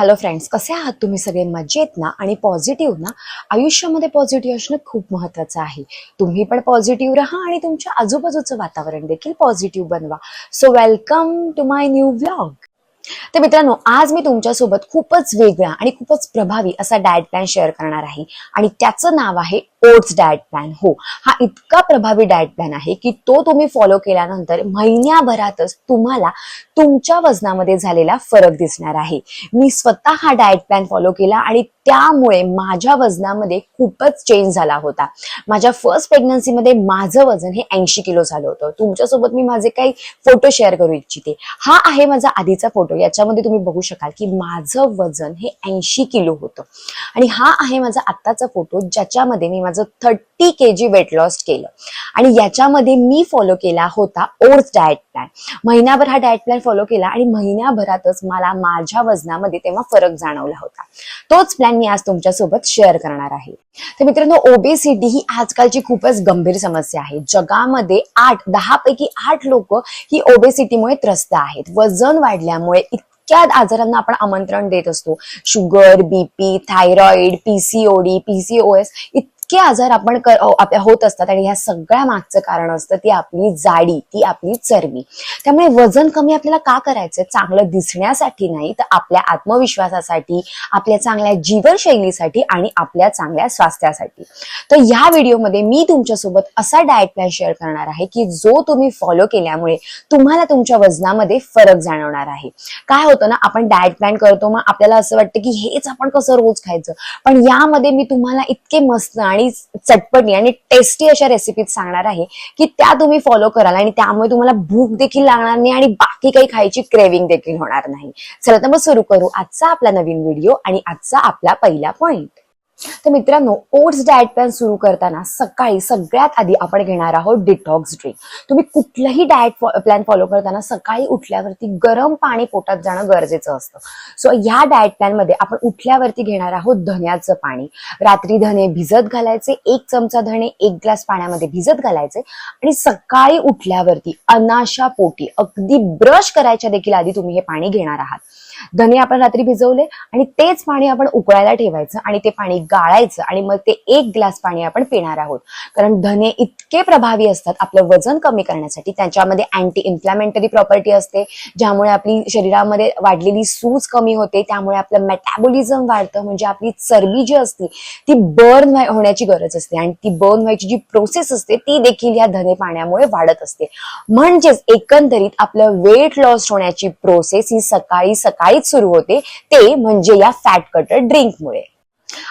Hello friends कसे आहात तुम्ही सगळे? मजेत ना? आणि पॉझिटिव्ह ना? आयुष्यामध्ये पॉझिटिव्ह असणं खूप महत्वाचं आहे. तुम्ही पण पॉझिटिव्ह राहा आणि तुमच्या आजूबाजूचं वातावरण देखील पॉझिटिव्ह बनवा. So welcome to my new blog तर मित्रांनो आज मी तुमच्यासोबत खूपच वेगळा आणि खूपच प्रभावी असा डाएट प्लॅन शेअर करणार आहे. आणि त्याचं नाव आहे ओट्स डाएट प्लॅन हो. हा इतका प्रभावी डाएट प्लॅन आहे की तो तुम्ही फॉलो केल्यानंतर महिन्याभरातच तुम्हाला तुमच्या वजनामध्ये झालेला फरक दिसणार आहे. मी स्वतः हा डाएट प्लॅन फॉलो केला आणि त्यामुळे माझ्या वजनामध्ये खूपच चेंज झाला होता. माझ्या फर्स्ट प्रेग्नन्सीमध्ये माझं वजन हे ऐंशी किलो झालं होतं. तुमच्यासोबत मी माझे काही फोटो शेअर करू इच्छिते. हा आहे माझा आधीचा फोटो याच्यामध्ये तुम्ही बघू शकाल की माझं वजन हे ऐंशी किलो होतं. आणि हा आहे माझा आत्ताचा फोटो ज्याच्यामध्ये मी माझं thirty K G weight loss केलं. आणि याच्यामध्ये मी फॉलो केला होता ओट्स डाएट प्लॅन महिनाभर हा डाएट प्लॅन फॉलो केला आणि महिन्याभरातच मला माझ्या वजनामध्ये तेव्हा फरक जाणवला होता. तोच प्लॅन मी आज तुमच्यासोबत शेअर करणार आहे. तर मित्रांनो ओबेसिटी ही आजकालची खूपच गंभीर समस्या आहे. जगामध्ये आठ दहा पैकी आठ लोक ही ओबेसिटीमुळे त्रस्त आहेत. वजन वाढल्यामुळे इतक्या आजारांना आपण आमंत्रण देत असतो. Sugar BP thyroid PCOD PCOS इतके आजार आपण होत असतात आणि ह्या सगळ्या मागचं कारण असतं ती आपली जाडी ती आपली चरबी. त्यामुळे वजन कमी आपल्याला का करायचं चांगलं दिसण्यासाठी नाही तर आपल्या आत्मविश्वासासाठी आपल्या चांगल्या जीवनशैलीसाठी आणि आपल्या चांगल्या स्वास्थ्यासाठी. तर ह्या व्हिडिओमध्ये मी तुमच्यासोबत असा डाएट प्लॅन शेअर करणार आहे की जो तुम्ही फॉलो केल्यामुळे तुम्हाला तुमच्या वजनामध्ये फरक जाणवणार आहे. काय होतं ना आपण डाएट प्लॅन करतो मग आपल्याला असं वाटतं की हेच आपण कसं रोज खायचं? पण यामध्ये मी तुम्हाला इतके मस्त आणि चटपटी आणि टेस्टी अशा रेसिपीज सांगणार आहे की त्या तुम्ही फॉलो कराल आणि त्यामुळे तुम्हाला भूक देखील लागणार नाही आणि बाकी काही खायची क्रेविंग देखील होणार नाही. चला तर मग सुरू करू आजचा आपला नवीन व्हिडिओ आणि आजचा आपला पहिला पॉइंट तर मित्रांनो ओट्स डाएट प्लॅन सुरू करताना सकाळी सगळ्यात आधी आपण घेणार आहोत डिटॉक्स ड्रिंक तुम्ही कुठलंही डाएट प्लॅन फॉलो करताना सकाळी उठल्यावरती गरम पाणी पोटात जाणं गरजेचं असतं. सो ह्या डाएट प्लॅनमध्ये आपण उठल्यावरती घेणार आहोत धन्याचं पाणी. रात्री धने भिजत घालायचे एक चमचा धणे एक ग्लास पाण्यामध्ये भिजत घालायचे आणि सकाळी उठल्यावरती अनाशा पोटी अगदी ब्रश करायच्या देखील आधी तुम्ही हे पाणी घेणार आहात. धने आपण रात्री भिजवले आणि तेच पाणी आपण उकळायला ठेवायचं आणि ते पाणी गाळायचं आणि मग ते एक ग्लास पाणी आपण पिणार आहोत. कारण धने इतके प्रभावी असतात आपलं वजन कमी करण्यासाठी त्यांच्यामध्ये अँटी इन्फ्लॅमेंटरी प्रॉपर्टी असते ज्यामुळे आपली शरीरामध्ये वाढलेली सूज कमी होते त्यामुळे आपलं मेटाबॉलिझम वाढतं म्हणजे आपली चरबी जी असते ती बर्न होण्याची गरज असते. आणि ती बर्न व्हायची जी प्रोसेस असते ती देखील या धने पाण्यामुळे वाढत असते. म्हणजेच एकंदरीत आपलं वेट लॉस होण्याची प्रोसेस ही सकाळी सकाळीच सुरू होते ते म्हणजे या फॅट कटर ड्रिंकमुळे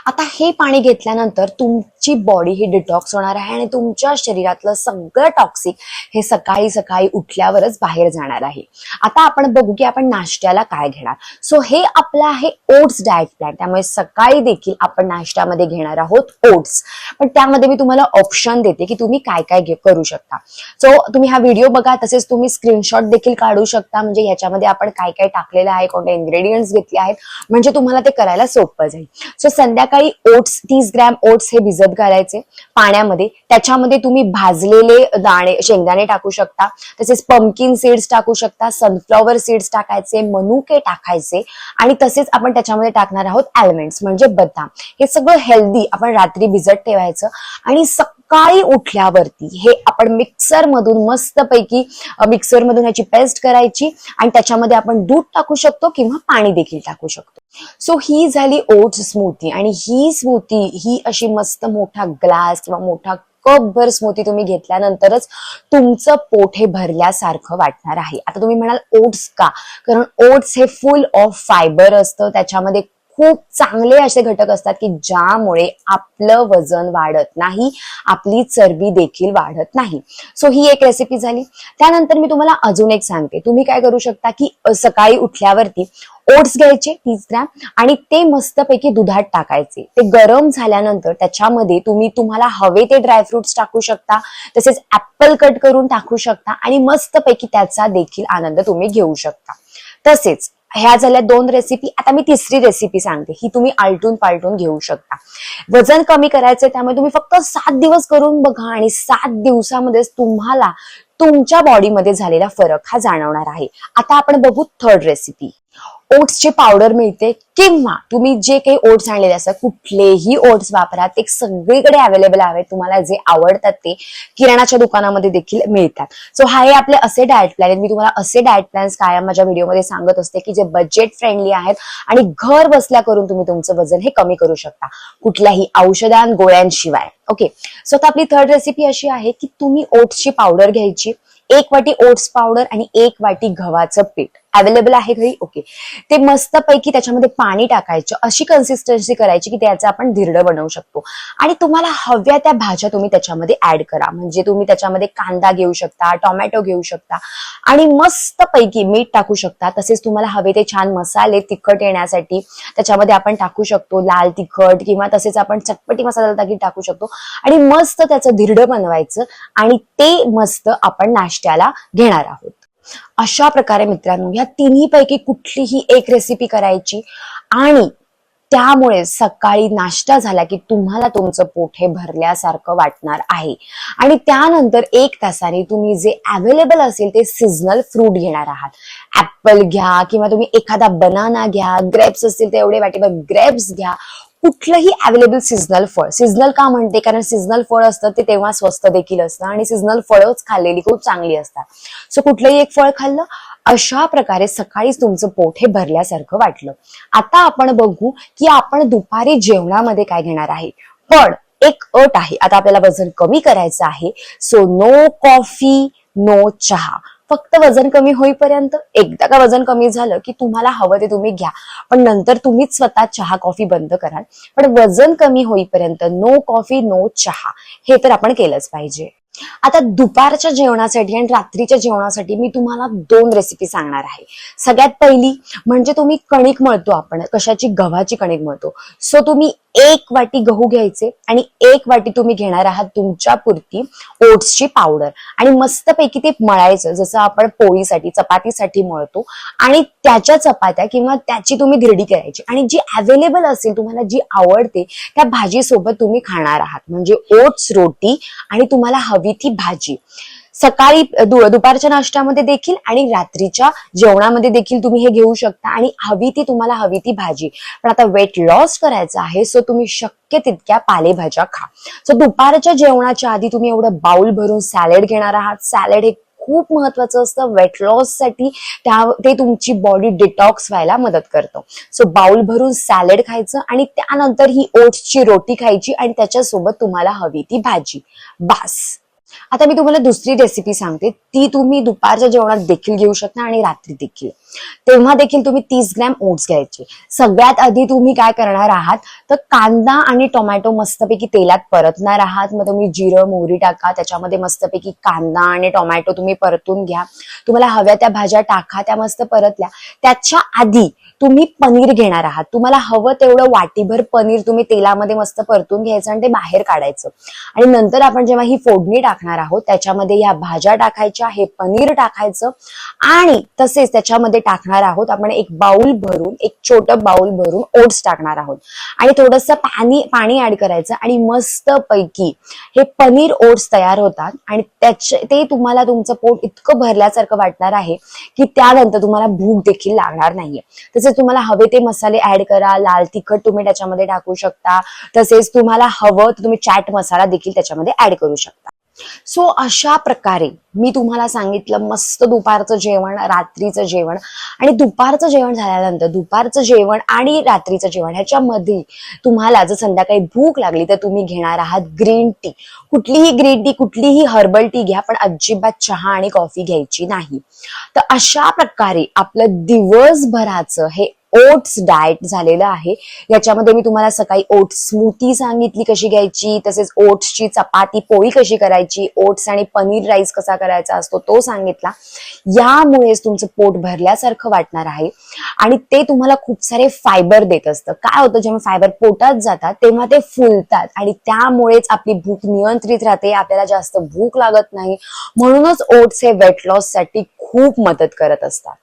आता हे पाणी घेतल्यानंतर तुम तुमची बॉडी ही डिटॉक्स होणार आहे आणि तुमच्या शरीरातलं सगळं टॉक्सिक हे सकाळी सकाळी उठल्यावरच बाहेर जाणार आहे. आता आपण बघू की आपण नाश्त्याला काय घेणार. सो हे आपलं आहे ओट्स डाएट प्लॅन त्यामुळे सकाळी देखील आपण नाश्त्यामध्ये घेणार आहोत ओट्स पण त्यामध्ये मी तुम्हाला ऑप्शन देते की तुम्ही काय काय करू शकता. सो तुम्ही हा व्हिडिओ बघा तसेच तुम्ही स्क्रीनशॉट देखील काढू शकता. म्हणजे ह्याच्यामध्ये आपण काय काय टाकलेलं आहे कोणते इन्ग्रेडियंट्स घेतले आहेत. म्हणजे तुम्हाला ते करायला सोपं जाईल. सो संध्याकाळी ओट्स तीस ग्रॅम ओट्स हे भिजत घालायचे पाण्यामध्ये. त्याच्यामध्ये तुम्ही भाजलेले दाणे शेंगदाणे टाकू शकता. तसेच पम्पकिन सीड्स टाकू शकता सनफ्लॉवर सीड्स टाकायचे मनुके टाकायचे. आणि तसेच आपण त्याच्यामध्ये टाकणार आहोत आल्मंड्स म्हणजे बदाम. हे सगळं हेल्दी आपण रात्री भिजत ठेवायचं. आणि सकाळी उठल्यावरती हे आपण मिक्सर मधून मस्तपैकी मिक्सर मधून ह्याची पेस्ट करायची आणि त्याच्यामध्ये आपण दूध टाकू शकतो किंवा पाणी देखील टाकू शकतो. सो ही झाली ओट्स स्मूथी आणि ही स्मूथी ही अशी मस्त मोठा ग्लास किंवा मोठा कप भर स्मूथी तुम्ही घेतल्यानंतरच तुमचं पोट हे भरल्यासारखं वाटणार आहे. आता तुम्ही म्हणाल ओट्स का? कारण ओट्स हे फुल ऑफ फायबर असतं. त्याच्यामध्ये खूप चांगले असे घटक असतात की ज्यामुळे आपलं वजन वाढत नाही आपली चरबी देखील वाढत नाही. सो ही एक रेसिपी झाली. त्यानंतर मी तुम्हाला अजून एक सांगते. तुम्ही काय करू शकता की सकाळी उठल्यावरती ओट्स घ्यायचे तीस ग्रॅम आणि ते मस्तपैकी दुधात टाकायचे. ते गरम झाल्यानंतर त्याच्यामध्ये तुम्ही तुम्हाला हवे ते ड्रायफ्रुट्स टाकू शकता तसेच ऍपल कट करून टाकू शकता आणि मस्तपैकी त्याचा देखील आनंद तुम्ही घेऊ शकता. तसेच ह्या झाल्या दोन रेसिपी आता मी तिसरी रेसिपी सांगते. ही तुम्ही आलटून पालटून घेऊ शकता. वजन कमी करायचं त्यामुळे तुम्ही फक्त सात दिवस करून बघा आणि सात दिवसामध्येच तुम्हाला तुमच्या बॉडीमध्ये झालेला फरक हा जाणवणार आहे. आता आपण बघू थर्ड रेसिपी ओट्सची पावडर मिळते किंवा तुम्ही जे काही ओट्स आणलेले असतात कुठलेही ओट्स वापरा ते सगळीकडे अवेलेबल आहेत तुम्हाला जे आवडतात ते किराणाच्या दुकानामध्ये देखील मिळतात. सो हा हे आपले असे डाएट प्लॅन आहेत. मी तुम्हाला असे डाएट प्लॅन्स कायम माझ्या व्हिडिओमध्ये सांगत असते की जे बजेट फ्रेंडली आहेत आणि घर बसल्या करून तुम्ही तुमचं वजन हे कमी करू शकता कुठल्याही औषधान गोळ्यांशिवाय. ओके सो आता आपली थर्ड रेसिपी अशी आहे की तुम्ही ओट्सची पावडर घ्यायची एक वाटी ओट्स पावडर आणि एक वाटी गव्हाचं पीठ. अवेलेबल आहे घरी? ओके. ते मस्तपैकी त्याच्यामध्ये पाणी टाकायचं अशी कन्सिस्टन्सी करायची की त्याचं आपण धिरडं बनवू शकतो. आणि तुम्हाला हव्या त्या भाज्या तुम्ही त्याच्यामध्ये ऍड करा. म्हणजे तुम्ही त्याच्यामध्ये कांदा घेऊ शकता टोमॅटो घेऊ शकता आणि मस्तपैकी मीठ टाकू शकता. तसेच तुम्हाला हवे ते छान मसाले तिखट येण्यासाठी त्याच्यामध्ये आपण टाकू शकतो. लाल तिखट किंवा तसेच आपण चटपटी मसाला देखील टाकू शकतो. आणि मस्त त्याचं धिरडं बनवायचं आणि ते मस्त आपण नाश्त्याला घेणार आहोत. अशा प्रकारे मित्रांनो ह्या तिन्ही पैकी कुठलीही एक रेसिपी करायची आणि त्यामुळे सकाळी नाश्ता झाला की तुम्हाला तुमचं पोट हे भरल्यासारखं वाटणार आहे. आणि त्यानंतर एक तासाने तुम्ही जे अवेलेबल असेल ते सिजनल फ्रूट घेणार आहात. ऍपल घ्या किंवा तुम्ही एखादा बनाना घ्या ग्रेप्स असतील ते एवढे वाटेभर ग्रेप्स घ्या. कुठलंही अवेलेबल सीझनल फळ. सीझनल का म्हणते? कारण सीझनल फळ असतं ते तेव्हा स्वस्त देखील असतं आणि सीझनल फळच खाल्लेली खूप चांगली असतात. सो कुठलंही एक फळ खाल्लं अशा प्रकारे सकाळीच तुमचं पोट हे भरल्यासारखं वाटलं. आता आपण बघू की आपण दुपारी जेवणामध्ये काय घेणार आहे. पण एक अट आहे आता आपल्याला वजन कमी करायचं आहे. सो नो कॉफी नो चहा. फक्त वजन कमी होईपर्यंत एकदा का वजन कमी झालं की तुम्हाला हवं ते तुम्ही घ्या. पण नंतर तुम्हीच स्वतः चहा कॉफी बंद कराल. पण वजन कमी होईपर्यंत नो कॉफी नो चहा हे तर आपण केलंच पाहिजे. आता दुपारच्या जेवणासाठी आणि रात्रीच्या जेवणासाठी मी तुम्हाला दोन रेसिपी सांगणार आहे. सगळ्यात पहिली म्हणजे तुम्ही कणिक मळतो आपण कशाची? गव्हाची कणिक मळतो. सो तुम्ही एक वाटी गहू घ्यायचे आणि एक वाटी तुम्ही घेणार आहात तुमच्या पुरती ओट्सची पावडर. आणि मस्तपैकी ते मळायचं जसं आपण पोळीसाठी चपातीसाठी मळतो. आणि त्याच्या चपात्या किंवा त्याची तुम्ही धिरडी करायची. आणि जी अवेलेबल असेल तुम्हाला जी आवडते त्या भाजीसोबत तुम्ही खाणार आहात. म्हणजे ओट्स रोटी आणि तुम्हाला हवी ती भाजी. सकाळी दुपारच्या नाश्त्यामध्ये देखील आणि रात्रीच्या जेवणामध्ये देखील तुम्ही हे घेऊ शकता आणि हवी ती तुम्हाला हवी ती भाजी. पण आता वेट लॉस करायचं आहे सो तुम्ही शक्य तितक्या पालेभाज्या खा. सो दुपारच्या जेवणाच्या आधी तुम्ही एवढं बाउल भरून सॅलेड घेणार आहात. सॅलेड हे खूप महत्वाचं असतं. वेट लॉससाठी त्या ते तुमची बॉडी डिटॉक्स व्हायला मदत करतं. सो बाउल भरून सॅलेड खायचं आणि त्यानंतर ही ओट्सची रोटी खायची आणि त्याच्यासोबत तुम्हाला हवी ती भाजी. बास. आता मी तुम्हाला दुसरी रेसिपी सांगते. ती तुम्ही दुपारच्या जेवणात देखील घेऊ शकता आणि रात्री देखील. तेव्हा देखील तुम्ही तीस ग्रॅम ओट्स घ्यायचे. सगळ्यात आधी तुम्ही काय करणार आहात तर कांदा आणि टोमॅटो मस्तपैकी तेलात परतणार आहात. मग तुम्ही जिरं मोहरी टाका त्याच्यामध्ये मस्तपैकी कांदा आणि टोमॅटो तुम्ही परतून घ्या. तुम्हाला हव्या त्या भाज्या टाका त्या मस्त परतल्या. त्याच्या आधी तुम्ही पनीर घेणार आहात. तुम्हाला हवं तेवढं वाटीभर पनीर तुम्ही तेलामध्ये मस्त परतून घ्यायचं आणि ते बाहेर काढायचं. आणि नंतर आपण जेव्हा ही फोडणी टाकणार आहोत त्याच्यामध्ये ह्या भाज्या टाकायच्या हे पनीर टाकायचं आणि तसेच त्याच्यामध्ये टाकणार आहोत आपण एक बाउल भरून एक छोटं बाउल भरून ओट्स टाकणार आहोत. आणि थोडंसं पाणी पाणी ऍड करायचं आणि मस्त पैकी हे पनीर ओट्स तयार होतात आणि त्याचे ते तुम्हाला तुमचं पोट इतकं भरल्यासारखं वाटणार आहे की त्यानंतर तुम्हाला भूक देखील लागणार नाहीये. जसे तुम्हाला हवे ते मसाले ऍड करा लाल तिखट तुम्ही त्याच्यामध्ये टाकू शकता. तसेच तुम्हाला हवं तर तुम्ही चॅट मसाला देखील त्याच्यामध्ये ऍड करू शकता. सो अशा प्रकारे मी तुम्हाला सांगितलं मस्त दुपारचं जेवण रात्रीचं जेवण. आणि दुपारचं जेवण झाल्यानंतर दुपारचं जेवण आणि रात्रीचं जेवण ह्याच्यामध्ये तुम्हाला जर संध्याकाळी भूक लागली तर तुम्ही घेणार आहात ग्रीन टी. कुठलीही ग्रीन टी कुठलीही हर्बल टी घ्या पण अजिबात चहा आणि कॉफी घ्यायची नाही. तर अशा प्रकारे आपलं दिवसभराचं हे ओट्स डाएट झालेलं आहे. याच्यामध्ये मी तुम्हाला सकाळी ओट्स स्मूथी सांगितली कशी घ्यायची तसेच ओट्सची चपाती पोळी कशी करायची ओट्स आणि पनीर राईस कसा करायचा असतो तो सांगितला. यामुळेच तुमचं पोट भरल्यासारखं वाटणार आहे. आणि ते तुम्हाला खूप सारे फायबर देत असतं. काय होतं जेव्हा फायबर पोटात जातात तेव्हा ते फुलतात. आणि त्यामुळेच आपली भूक नियंत्रित राहते आपल्याला जास्त भूक लागत नाही. म्हणूनच ओट्स हे वेट लॉससाठी खूप मदत करत असतात.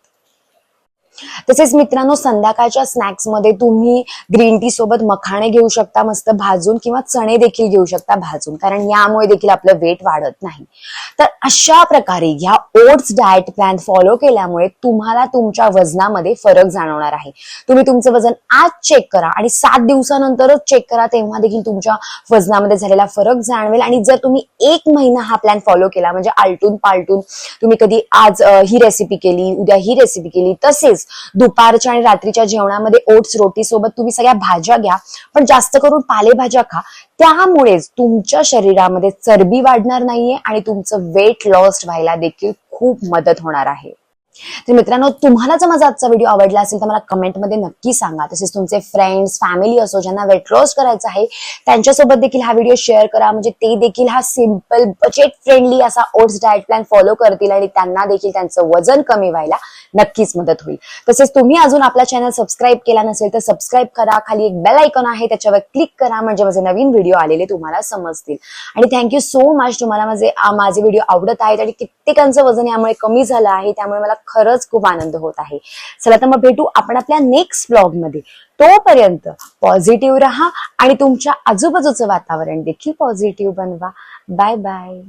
तसेच मित्रांनो संध्याकाळच्या स्नॅक्समध्ये तुम्ही ग्रीन टी सोबत मखाणे घेऊ शकता मस्त भाजून किंवा चणे देखील घेऊ शकता भाजून कारण यामुळे देखील आपलं वेट वाढत नाही. तर अशा प्रकारे ह्या ओट्स डाएट प्लॅन फॉलो केल्यामुळे तुम्हाला तुमच्या वजनामध्ये फरक जाणवणार आहे. तुम्ही तुमचं वजन आज चेक करा आणि सात दिवसानंतरच चेक करा तेव्हा देखील तुमच्या वजनामध्ये झालेला फरक जाणवेल. आणि जर तुम्ही एक महिना हा प्लॅन फॉलो केला म्हणजे आलटून पालटून तुम्ही कधी आज ही रेसिपी केली उद्या ही रेसिपी केली तसेच दुपारच्या आणि रात्रीच्या जेवणामध्ये ओट्स रोटी सोबत तुम्ही सगळ्या भाज्या घ्या. पण जास्त करून पालेभाज्या खा. त्यामुळेच तुमच्या शरीरामध्ये चरबी वाढणार नाहीये आणि तुमचं वेट लॉस व्हायला देखील खूप मदत होणार आहे. तर मित्रांनो तुम्हाला जर माझा आजचा व्हिडिओ आवडला असेल तर मला कमेंटमध्ये नक्की सांगा. तसेच तुमचे फ्रेंड्स फॅमिली असो ज्यांना वेट लॉस करायचं आहे त्यांच्यासोबत देखील हा व्हिडिओ शेअर करा. म्हणजे ते देखील हा सिंपल बजेट फ्रेंडली असा ओट्स डाएट प्लॅन फॉलो करतील आणि त्यांना देखील त्यांचं वजन कमी व्हायला नक्कीच मदत होईल. तसेच तुम्ही अजून आपला चॅनल सबस्क्राईब केला नसेल तर सबस्क्राईब करा. खाली एक बेल आयकॉन आहे त्याच्यावर क्लिक करा. म्हणजे माझे नवीन व्हिडिओ आलेले तुम्हाला समजतील. आणि थँक्यू सो मच तुम्हाला माझे माझे व्हिडिओ आवडत आहेत आणि कित्येकांचं वजन यामुळे कमी झालं आहे त्यामुळे मला खरंच खूप आनंद होत आहे. चला तर मग भेटू आपण आपल्या नेक्स्ट ब्लॉगमध्ये. तोपर्यंत पॉझिटिव्ह राहा आणि तुमच्या आजूबाजूचं वातावरण देखील पॉझिटिव्ह बनवा. Bye bye